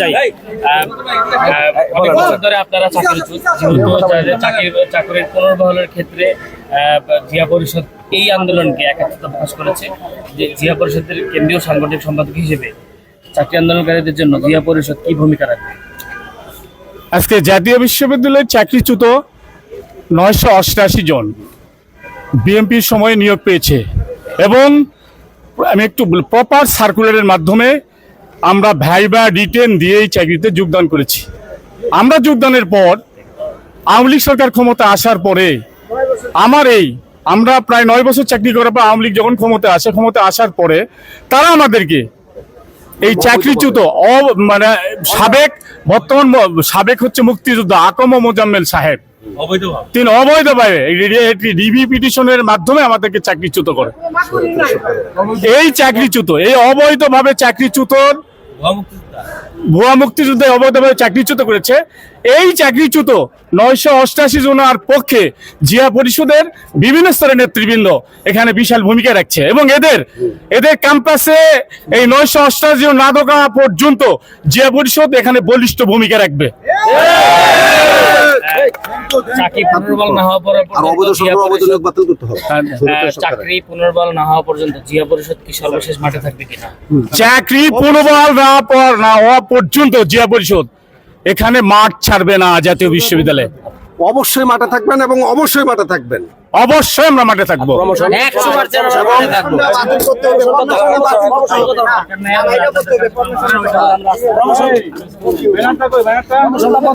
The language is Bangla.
যাই আহ, আহ, অনেক বছর ধরে আপনারা যেহেতু চাকরির চাকরির পুনর্বহলের ক্ষেত্রে জিয়া পরিষদ এই আন্দোলনকে একাত্মতা প্রকাশ করেছে যে জিয়া পরিষদের কেন্দ্রীয় সাংগঠনিক সম্পাদক হিসেবে চাকরি আন্দোলনকারীদের জন্য জিয়া পরিষদ কি ভূমিকা রাখবে? আজকে জাতীয় বিশ্ববিদ্যালয়ের চাকরিচ্যুত নয়শো অষ্টাশি জন বিএমপির সময়ে নিয়োগ পেয়েছে এবং আমি একটু প্রপার সার্কুলারের মাধ্যমে আমরা ভাইবা রিটেন দিয়ে এই চাকরিতে যোগদান করেছি। আমরা যোগদানের পর আওয়ামী লীগ সরকার ক্ষমতা আসার পরে আমার এই আমরা প্রায় নয় বছর চাকরি করার পর আওয়ামী লীগ যখন ক্ষমতা আসে ক্ষমতা আসার পরে তারা আমাদেরকে এই চাকরিচ্যুত অ- মানে সাবেক বর্তমান সাবেক হচ্ছে মুক্তিযোদ্ধা আকম মোজাম্মেল সাহেব। তিনি অবৈধভাবে ডিবি পিটিশনের মাধ্যমে আমাদেরকে চাকরিচ্যুত করে। এই চাকরিচ্যুত এই অবৈধভাবে চাকরিচ্যুতর ভুয়া মুক্তিযুদ্ধে। অবৈধভাবে চাকরিচ্যুত করেছে। এই চাকরিচ্যুত নয়শো অষ্টাশি জনার পক্ষে জিয়া পরিষদের বিভিন্ন স্তরের নেতৃবৃন্দ এখানে বিশাল ভূমিকা রাখছে এবং এদের এদের ক্যাম্পাসে এই নয়শো অষ্টাশি জন না পর্যন্ত জিয়া পরিষদ এখানে বলিষ্ঠ ভূমিকা রাখবে। চাকরি পুনর্বল না হওয়া চাকরি পুনর্বল না হওয়া পর্যন্ত জিয়া পরিষদ কি সর্বশেষ মাঠে থাকবে কিনা চাকরি পুনর্বহাল না না হওয়া পর্যন্ত জিয়া পরিষদ এখানে মাঠ ছাড়বে না জাতীয় বিশ্ববিদ্যালয়ে অবশ্যই মাঠে থাকবেন এবং অবশ্যই মাঠে থাকবেন অবশ্যই আমরা মাঠে থাকব